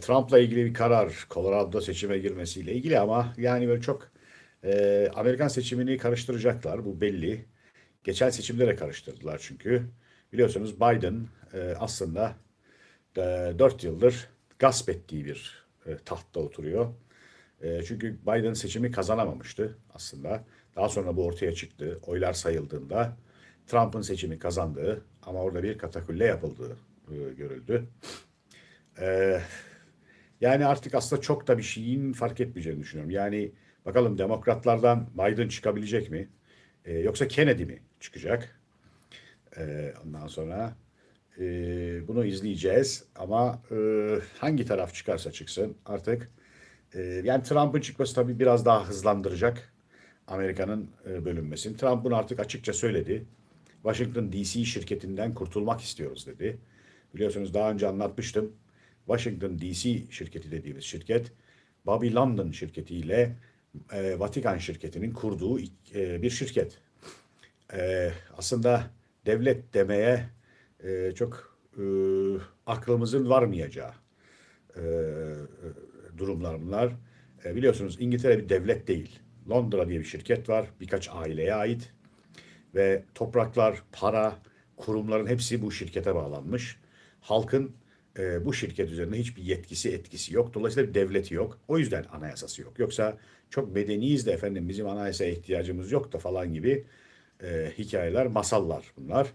Trump'la ilgili bir karar Colorado'da seçime girmesiyle ilgili ama yani böyle çok e, Amerikan seçimini karıştıracaklar bu belli. Geçen seçimlere karıştırdılar çünkü. Biliyorsunuz Biden e, aslında e, 4 yıldır gasp ettiği bir e, tahtta oturuyor. E, çünkü Biden seçimi kazanamamıştı aslında. Daha sonra bu ortaya çıktı. Oylar sayıldığında Trump'ın seçimi kazandığı ama orada bir katakulle yapıldığı e, görüldü. E, yani artık aslında çok da bir şeyin fark etmeyeceğini düşünüyorum. Yani bakalım demokratlardan Biden çıkabilecek mi? E, yoksa Kennedy mi çıkacak? E, ondan sonra e, bunu izleyeceğiz. Ama e, hangi taraf çıkarsa çıksın artık e, yani Trump'ın çıkması tabii biraz daha hızlandıracak Amerika'nın e, bölünmesini. Trump bunu artık açıkça söyledi. Washington DC şirketinden kurtulmak istiyoruz dedi. Biliyorsunuz daha önce anlatmıştım. Washington DC şirketi dediğimiz şirket Bobby London şirketiyle e, Vatikan şirketinin kurduğu e, bir şirket. E, aslında devlet demeye e, çok e, aklımızın varmayacağı e, durumlar bunlar. E, biliyorsunuz İngiltere bir devlet değil. Londra diye bir şirket var. Birkaç aileye ait. Ve topraklar, para, kurumların hepsi bu şirkete bağlanmış. Halkın e, bu şirket üzerinde hiçbir yetkisi, etkisi yok. Dolayısıyla bir devleti yok. O yüzden anayasası yok. Yoksa çok medeniyiz de efendim bizim anayasaya ihtiyacımız yok da falan gibi e, hikayeler, masallar bunlar.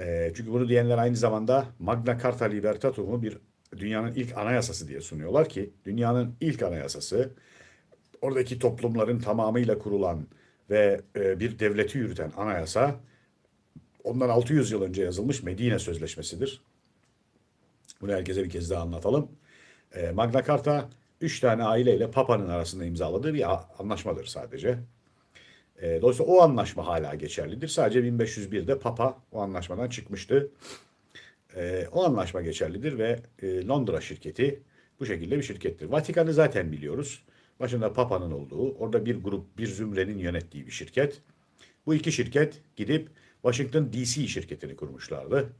E, çünkü bunu diyenler aynı zamanda Magna Carta Libertatum'u bir dünyanın ilk anayasası diye sunuyorlar ki dünyanın ilk anayasası oradaki toplumların tamamıyla kurulan ve e, bir devleti yürüten anayasa ondan 600 yıl önce yazılmış Medine Sözleşmesi'dir. Bunu herkese bir kez daha anlatalım. E, Magna Carta üç tane aileyle Papa'nın arasında imzaladığı bir anlaşmadır sadece. E, dolayısıyla o anlaşma hala geçerlidir. Sadece 1501'de Papa o anlaşmadan çıkmıştı. E, o anlaşma geçerlidir ve e, Londra şirketi bu şekilde bir şirkettir. Vatikan'ı zaten biliyoruz. Başında Papa'nın olduğu, orada bir grup, bir zümrenin yönettiği bir şirket. Bu iki şirket gidip Washington DC şirketini kurmuşlardı.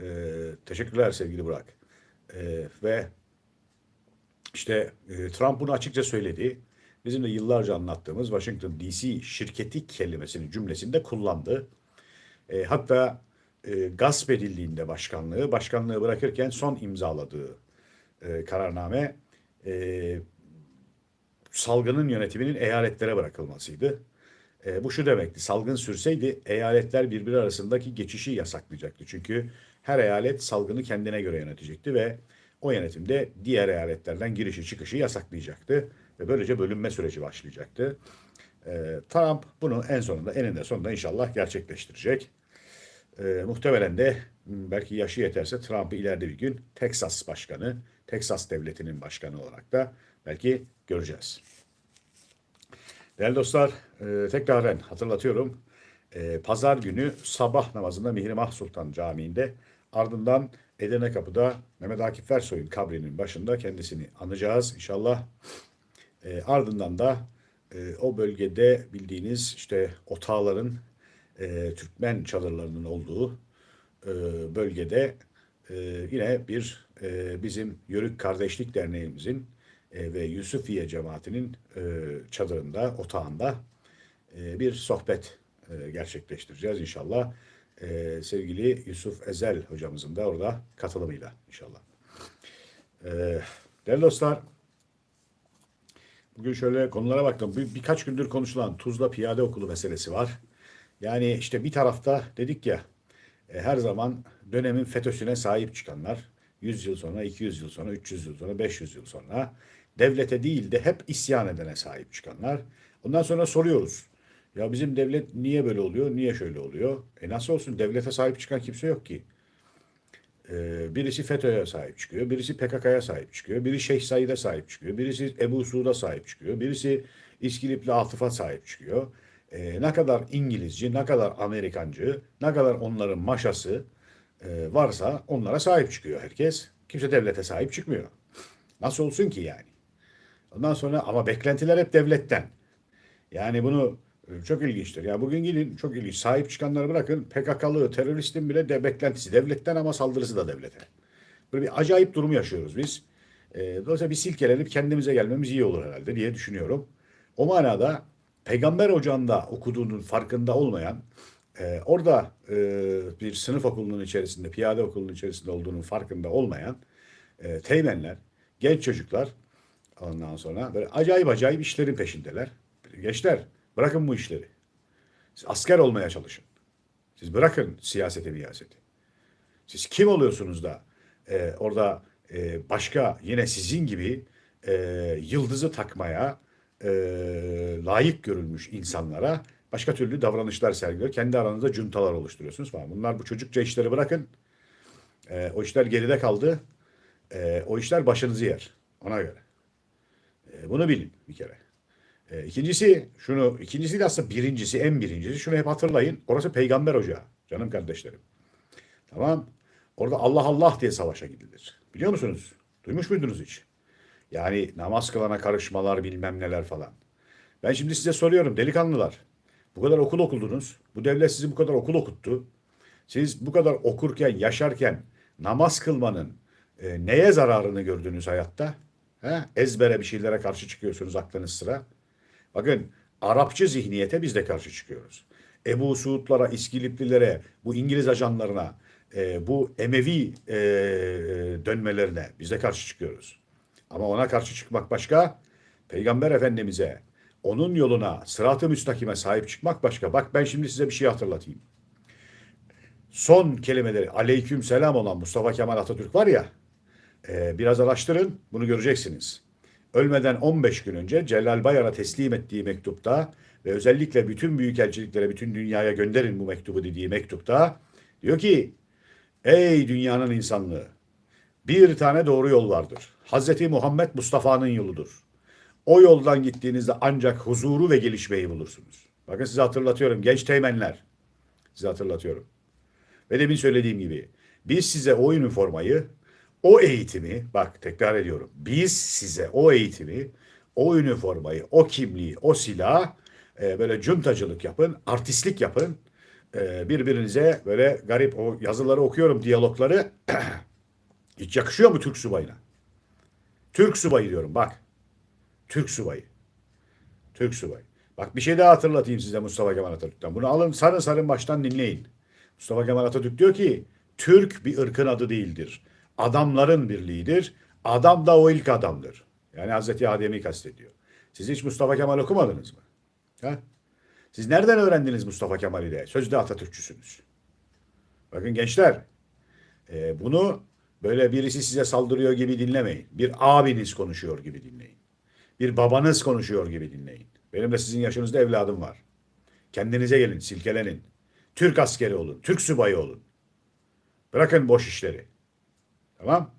Ee, teşekkürler sevgili Burak. Ee, ve işte e, Trump bunu açıkça söyledi. Bizim de yıllarca anlattığımız Washington DC şirketi kelimesini cümlesinde kullandı. E, hatta e, gasp edildiğinde başkanlığı, başkanlığı bırakırken son imzaladığı e, kararname e, salgının yönetiminin eyaletlere bırakılmasıydı. E, bu şu demekti, salgın sürseydi eyaletler birbiri arasındaki geçişi yasaklayacaktı. Çünkü her eyalet salgını kendine göre yönetecekti ve o yönetimde diğer eyaletlerden girişi çıkışı yasaklayacaktı. Ve böylece bölünme süreci başlayacaktı. E, Trump bunu en sonunda, eninde sonunda inşallah gerçekleştirecek. E, muhtemelen de belki yaşı yeterse Trump'ı ileride bir gün Texas başkanı, Texas devletinin başkanı olarak da belki göreceğiz. Değerli dostlar, e, tekraren hatırlatıyorum. E, Pazar günü sabah namazında Mihrimah Sultan Camii'nde ardından Edirne Kapı'da Mehmet Akif Ersoy'un kabrinin başında kendisini anacağız inşallah. E, ardından da e, o bölgede bildiğiniz işte otağların, e, Türkmen çadırlarının olduğu e, bölgede e, yine bir e, bizim Yörük Kardeşlik Derneğimizin e, ve Yusufiye cemaatinin e, çadırında, otağında e, bir sohbet e, gerçekleştireceğiz inşallah. E, sevgili Yusuf Ezel hocamızın da orada katılımıyla inşallah. E, değerli dostlar, bugün şöyle konulara baktım. Bir, birkaç gündür konuşulan Tuzla Piyade Okulu meselesi var. Yani işte bir tarafta dedik ya, e, her zaman dönemin FETÖ'süne sahip çıkanlar, 100 yıl sonra, 200 yıl sonra, 300 yıl sonra, 500 yıl sonra devlete değil de hep isyan edene sahip çıkanlar. Ondan sonra soruyoruz. Ya bizim devlet niye böyle oluyor, niye şöyle oluyor? E nasıl olsun devlete sahip çıkan kimse yok ki. Ee, birisi FETÖ'ye sahip çıkıyor, birisi PKK'ya sahip çıkıyor, biri Şeyh Said'e sahip çıkıyor, birisi Ebu Suud'a sahip çıkıyor, birisi İskilipli Atıf'a sahip çıkıyor. Ee, ne kadar İngilizci, ne kadar Amerikancı, ne kadar onların maşası e, varsa onlara sahip çıkıyor herkes. Kimse devlete sahip çıkmıyor. Nasıl olsun ki yani? Ondan sonra ama beklentiler hep devletten. Yani bunu çok ilginçtir. Ya bugün gidin çok ilginç. Sahip çıkanları bırakın. PKK'lı teröristin bile de beklentisi devletten ama saldırısı da devlete. Böyle bir acayip durum yaşıyoruz biz. E, dolayısıyla bir silkelenip kendimize gelmemiz iyi olur herhalde diye düşünüyorum. O manada Peygamber Ocağı'nda okuduğunun farkında olmayan, e, orada e, bir sınıf okulunun içerisinde, piyade okulunun içerisinde olduğunun farkında olmayan e, teğmenler, genç çocuklar ondan sonra böyle acayip acayip işlerin peşindeler. Gençler bırakın bu işleri. Siz asker olmaya çalışın. Siz bırakın siyaseti miyaseti. Siz kim oluyorsunuz da e, orada e, başka yine sizin gibi e, yıldızı takmaya e, layık görülmüş insanlara başka türlü davranışlar sergiliyor. Kendi aranızda cuntalar oluşturuyorsunuz falan. Bunlar bu çocukça işleri bırakın. E, o işler geride kaldı. E, o işler başınızı yer. Ona göre. E, bunu bilin bir kere. E, ikincisi şunu, ikincisi de aslında birincisi, en birincisi şunu hep hatırlayın. Orası peygamber ocağı. Canım kardeşlerim. Tamam. Orada Allah Allah diye savaşa gidilir. Biliyor musunuz? Duymuş muydunuz hiç? Yani namaz kılana karışmalar bilmem neler falan. Ben şimdi size soruyorum delikanlılar. Bu kadar okul okudunuz. Bu devlet sizi bu kadar okul okuttu. Siz bu kadar okurken, yaşarken namaz kılmanın e, neye zararını gördünüz hayatta? He? Ezbere bir şeylere karşı çıkıyorsunuz aklınız sıra. Bakın Arapçı zihniyete biz de karşı çıkıyoruz. Ebu Suudlara, İskiliplilere, bu İngiliz ajanlarına, e, bu Emevi e, dönmelerine biz de karşı çıkıyoruz. Ama ona karşı çıkmak başka, Peygamber Efendimiz'e, onun yoluna, sırat-ı müstakime sahip çıkmak başka. Bak ben şimdi size bir şey hatırlatayım. Son kelimeleri aleyküm selam olan Mustafa Kemal Atatürk var ya, e, biraz araştırın bunu göreceksiniz. Ölmeden 15 gün önce Celal Bayar'a teslim ettiği mektupta ve özellikle bütün büyükelçiliklere, bütün dünyaya gönderin bu mektubu dediği mektupta diyor ki Ey dünyanın insanlığı! Bir tane doğru yol vardır. Hazreti Muhammed Mustafa'nın yoludur. O yoldan gittiğinizde ancak huzuru ve gelişmeyi bulursunuz. Bakın size hatırlatıyorum genç teğmenler. Size hatırlatıyorum. Ve demin söylediğim gibi biz size o üniformayı, o eğitimi, bak tekrar ediyorum. Biz size o eğitimi, o üniformayı, o kimliği, o silah e, böyle cuntacılık yapın, artistlik yapın. E, birbirinize böyle garip o yazıları okuyorum, diyalogları. Hiç yakışıyor mu Türk subayına? Türk subayı diyorum bak. Türk subayı. Türk subayı. Bak bir şey daha hatırlatayım size Mustafa Kemal Atatürk'ten. Bunu alın sarın sarın baştan dinleyin. Mustafa Kemal Atatürk diyor ki Türk bir ırkın adı değildir. Adamların birliğidir. Adam da o ilk adamdır. Yani Hazreti Adem'i kastediyor. Siz hiç Mustafa Kemal okumadınız mı? Ha? Siz nereden öğrendiniz Mustafa Kemal'i de? Sözde Atatürkçüsünüz. Bakın gençler, e, bunu böyle birisi size saldırıyor gibi dinlemeyin. Bir abiniz konuşuyor gibi dinleyin. Bir babanız konuşuyor gibi dinleyin. Benim de sizin yaşınızda evladım var. Kendinize gelin, silkelenin. Türk askeri olun, Türk subayı olun. Bırakın boş işleri. Tamam?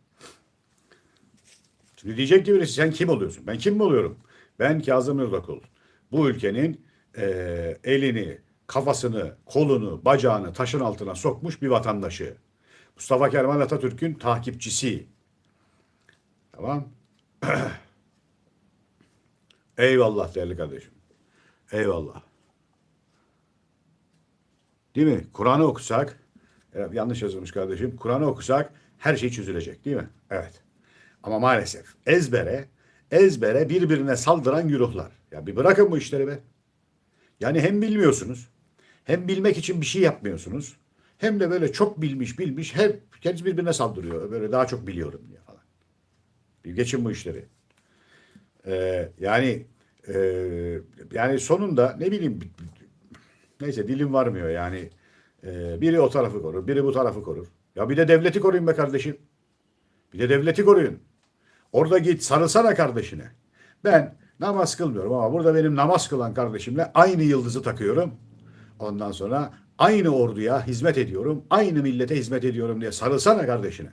Şimdi diyecek ki birisi sen kim oluyorsun? Ben kim mi oluyorum? Ben Kazım Yurdakul. Bu ülkenin eee, elini, kafasını, kolunu, bacağını taşın altına sokmuş bir vatandaşı. Mustafa Kemal Atatürk'ün takipçisi. Tamam? Eyvallah değerli kardeşim. Eyvallah. Değil mi? Kur'an'ı okusak, evet, yanlış yazılmış kardeşim. Kur'an'ı okusak her şey çözülecek değil mi? Evet. Ama maalesef ezbere, ezbere birbirine saldıran güruhlar. Ya bir bırakın bu işleri be. Yani hem bilmiyorsunuz, hem bilmek için bir şey yapmıyorsunuz. Hem de böyle çok bilmiş bilmiş hep kendisi birbirine saldırıyor. Böyle daha çok biliyorum diye falan. Bir geçin bu işleri. Ee, yani e, yani sonunda ne bileyim neyse dilim varmıyor yani. Ee, biri o tarafı korur, biri bu tarafı korur. Ya bir de devleti koruyun be kardeşim. Bir de devleti koruyun. Orada git sarılsana kardeşine. Ben namaz kılmıyorum ama burada benim namaz kılan kardeşimle aynı yıldızı takıyorum. Ondan sonra aynı orduya hizmet ediyorum, aynı millete hizmet ediyorum diye sarılsana kardeşine.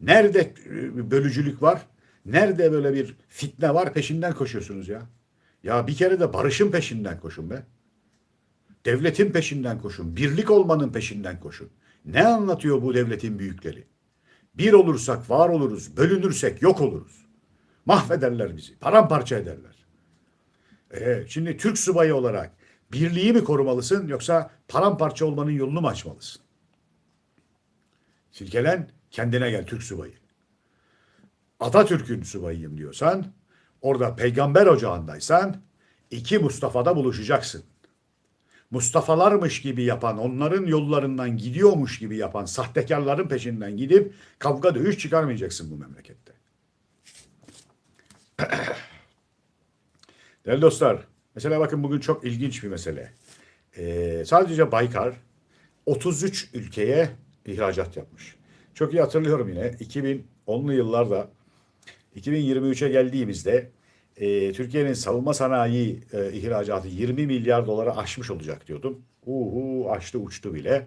Nerede e, bölücülük var? Nerede böyle bir fitne var peşinden koşuyorsunuz ya? Ya bir kere de barışın peşinden koşun be. Devletin peşinden koşun. Birlik olmanın peşinden koşun. Ne anlatıyor bu devletin büyükleri? Bir olursak var oluruz, bölünürsek yok oluruz. Mahvederler bizi, paramparça ederler. Ee, şimdi Türk subayı olarak birliği mi korumalısın yoksa paramparça olmanın yolunu mu açmalısın? Silkelen kendine gel Türk subayı. Atatürk'ün subayıyım diyorsan, orada peygamber ocağındaysan iki Mustafa'da buluşacaksın. Mustafa'larmış gibi yapan, onların yollarından gidiyormuş gibi yapan sahtekarların peşinden gidip kavga dövüş çıkarmayacaksın bu memlekette. Değerli dostlar, mesela bakın bugün çok ilginç bir mesele. Ee, sadece Baykar 33 ülkeye ihracat yapmış. Çok iyi hatırlıyorum yine 2010'lu yıllarda 2023'e geldiğimizde e, Türkiye'nin savunma sanayi e, ihracatı 20 milyar dolara aşmış olacak diyordum. Uhu aştı uçtu bile.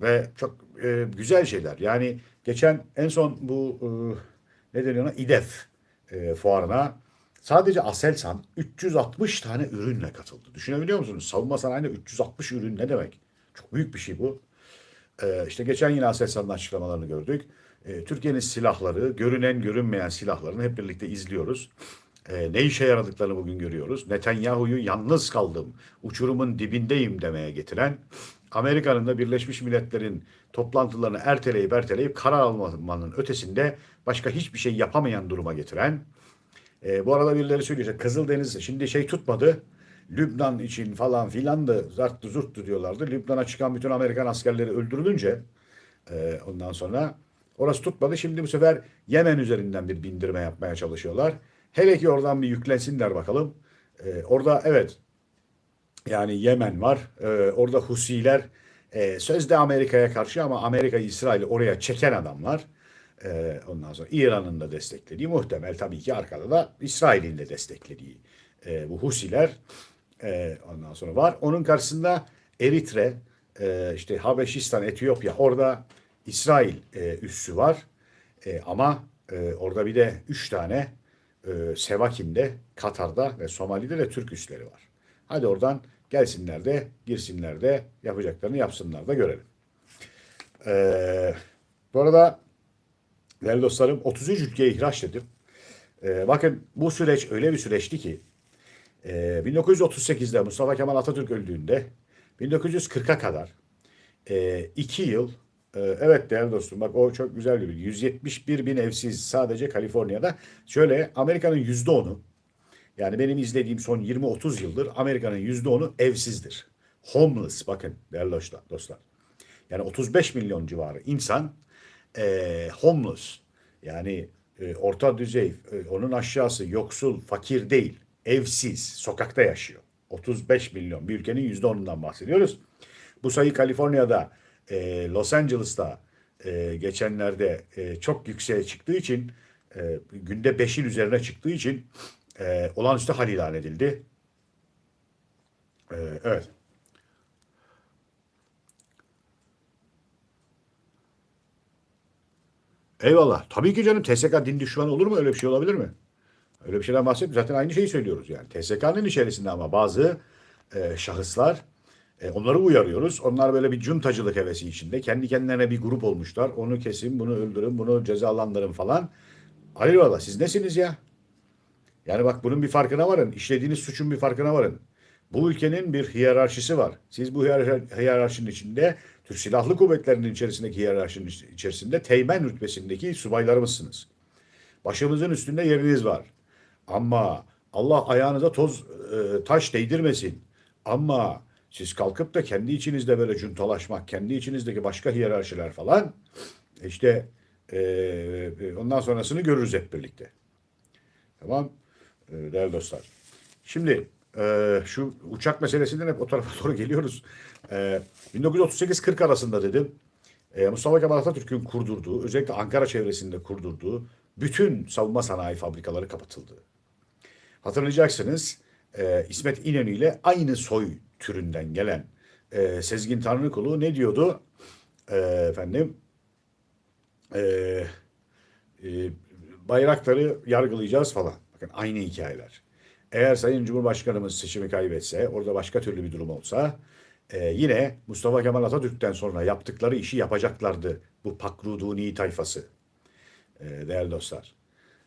Ve çok e, güzel şeyler. Yani geçen en son bu e, ne deniyor ona İDEF e, fuarına sadece Aselsan 360 tane ürünle katıldı. Düşünebiliyor musunuz? Savunma sanayinde 360 ürün ne demek? Çok büyük bir şey bu. Ee, işte geçen yine Aselsan'ın açıklamalarını gördük. Ee, Türkiye'nin silahları, görünen görünmeyen silahlarını hep birlikte izliyoruz. Ee, ne işe yaradıklarını bugün görüyoruz. Netanyahu'yu yalnız kaldım, uçurumun dibindeyim demeye getiren, Amerika'nın da Birleşmiş Milletler'in toplantılarını erteleyip erteleyip karar almanın ötesinde başka hiçbir şey yapamayan duruma getiren, e, bu arada birileri söylüyor Kızıldeniz şimdi şey tutmadı. Lübnan için falan filan da zarttı zurttu diyorlardı. Lübnan'a çıkan bütün Amerikan askerleri öldürülünce e, ondan sonra orası tutmadı. Şimdi bu sefer Yemen üzerinden bir bindirme yapmaya çalışıyorlar. Hele ki oradan bir yüklensinler bakalım. E, orada evet yani Yemen var. E, orada Husiler e, sözde Amerika'ya karşı ama Amerika'yı İsrail'i oraya çeken adamlar. E, ondan sonra İran'ın da desteklediği muhtemel tabii ki arkada da İsrail'in de desteklediği e, bu Husiler e, ondan sonra var. Onun karşısında Eritre, e, işte Habeşistan, Etiyopya orada İsrail e, üssü var. E, ama e, orada bir de üç tane e, Sevakin'de, Katar'da ve Somali'de de Türk üsleri var. Hadi oradan gelsinler de girsinler de yapacaklarını yapsınlar da görelim. E, bu arada değerli dostlarım 33 ülkeye ihraç dedim. E, bakın bu süreç öyle bir süreçti ki e, 1938'de Mustafa Kemal Atatürk öldüğünde 1940'a kadar e, iki yıl evet değerli dostum bak o çok güzel bir bilgi. 171 bin evsiz sadece Kaliforniya'da. Şöyle Amerika'nın yüzde onu yani benim izlediğim son 20-30 yıldır Amerika'nın yüzde onu evsizdir. Homeless bakın değerli dostlar. Yani 35 milyon civarı insan e, homeless yani e, orta düzey e, onun aşağısı yoksul fakir değil evsiz sokakta yaşıyor. 35 milyon bir ülkenin yüzde onundan bahsediyoruz. Bu sayı Kaliforniya'da e, Los Angeles'ta e, geçenlerde e, çok yükseğe çıktığı için e, günde 5'in üzerine çıktığı için e, olağanüstü hal ilan edildi. E, evet. Eyvallah. Tabii ki canım TSK din düşmanı olur mu? Öyle bir şey olabilir mi? Öyle bir şeyden bahsetmiyoruz. Zaten aynı şeyi söylüyoruz yani. TSK'nın içerisinde ama bazı e, şahıslar e, onları uyarıyoruz. Onlar böyle bir cuntacılık hevesi içinde. Kendi kendilerine bir grup olmuşlar. Onu kesin, bunu öldürün, bunu cezalandırın falan. Hayır valla siz nesiniz ya? Yani bak bunun bir farkına varın. İşlediğiniz suçun bir farkına varın. Bu ülkenin bir hiyerarşisi var. Siz bu hiyerarşinin içinde Türk Silahlı Kuvvetleri'nin içerisindeki hiyerarşinin içerisinde teğmen rütbesindeki subaylarımızsınız. Başımızın üstünde yeriniz var. Ama Allah ayağınıza toz e, taş değdirmesin. Ama siz kalkıp da kendi içinizde böyle cuntalaşmak, kendi içinizdeki başka hiyerarşiler falan işte e, ondan sonrasını görürüz hep birlikte. Tamam e, değerli dostlar. Şimdi e, şu uçak meselesinden hep o tarafa doğru geliyoruz. E, 1938-40 arasında dedim. E, Mustafa Kemal Atatürk'ün kurdurduğu, özellikle Ankara çevresinde kurdurduğu bütün savunma sanayi fabrikaları kapatıldı. Hatırlayacaksınız e, İsmet İnönü ile aynı soy türünden gelen e, Sezgin Tanrıkulu ne diyordu? E, efendim e, e, bayrakları yargılayacağız falan. Bakın aynı hikayeler. Eğer Sayın Cumhurbaşkanımız seçimi kaybetse, orada başka türlü bir durum olsa e, yine Mustafa Kemal Atatürk'ten sonra yaptıkları işi yapacaklardı bu Pakruduni tayfası. E, değerli dostlar.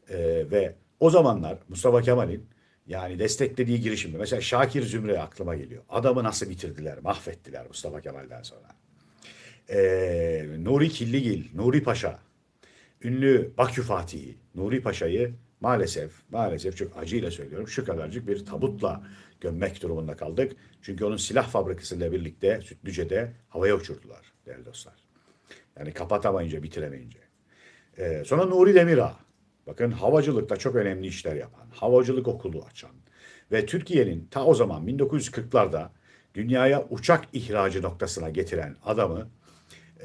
E, ve o zamanlar Mustafa Kemal'in yani desteklediği girişimde mesela Şakir Zümre aklıma geliyor. Adamı nasıl bitirdiler, mahvettiler Mustafa Kemal'den sonra. Ee, Nuri Killigil, Nuri Paşa, ünlü Bakü Fatihi Nuri Paşa'yı maalesef maalesef çok acıyla söylüyorum şu kadarcık bir tabutla gömmek durumunda kaldık. Çünkü onun silah fabrikasıyla birlikte Sütlüce'de havaya uçurdular değerli dostlar. Yani kapatamayınca, bitiremeyince. Ee, sonra Nuri Demirağ. Bakın havacılıkta çok önemli işler yapan, havacılık okulu açan ve Türkiye'nin ta o zaman 1940'larda dünyaya uçak ihracı noktasına getiren adamı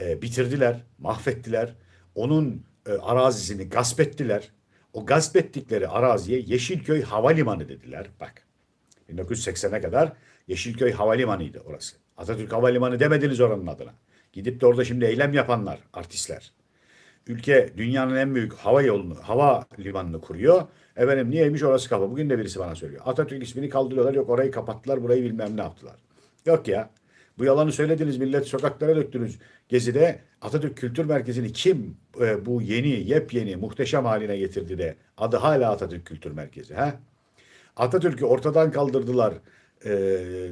e, bitirdiler, mahvettiler. Onun e, arazisini gasp ettiler. O gasp ettikleri araziye Yeşilköy Havalimanı dediler. Bak 1980'e kadar Yeşilköy Havalimanı'ydı orası. Atatürk Havalimanı demediniz oranın adına. Gidip de orada şimdi eylem yapanlar, artistler. Ülke dünyanın en büyük hava yolunu, hava limanını kuruyor. Efendim niyeymiş orası kapa. Bugün de birisi bana söylüyor. Atatürk ismini kaldırıyorlar. Yok orayı kapattılar, burayı bilmem ne yaptılar. Yok ya. Bu yalanı söylediniz, millet sokaklara döktünüz. Gezi'de Atatürk Kültür Merkezi'ni kim e, bu yeni, yepyeni, muhteşem haline getirdi de adı hala Atatürk Kültür Merkezi. ha? Atatürk'ü ortadan kaldırdılar e,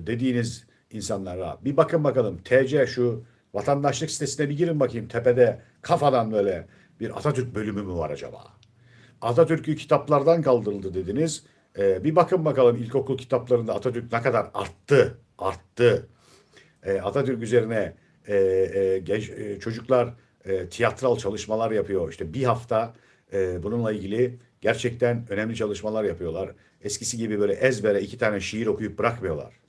dediğiniz insanlara. Bir bakın bakalım TC şu vatandaşlık sitesine bir girin bakayım tepede kafadan böyle bir Atatürk bölümü mü var acaba? Atatürk'ü kitaplardan kaldırıldı dediniz. E, bir bakın bakalım ilkokul kitaplarında Atatürk ne kadar arttı, arttı. E, Atatürk üzerine e, e, genç e, çocuklar e, tiyatral çalışmalar yapıyor. İşte bir hafta e, bununla ilgili gerçekten önemli çalışmalar yapıyorlar. Eskisi gibi böyle ezbere iki tane şiir okuyup bırakmıyorlar.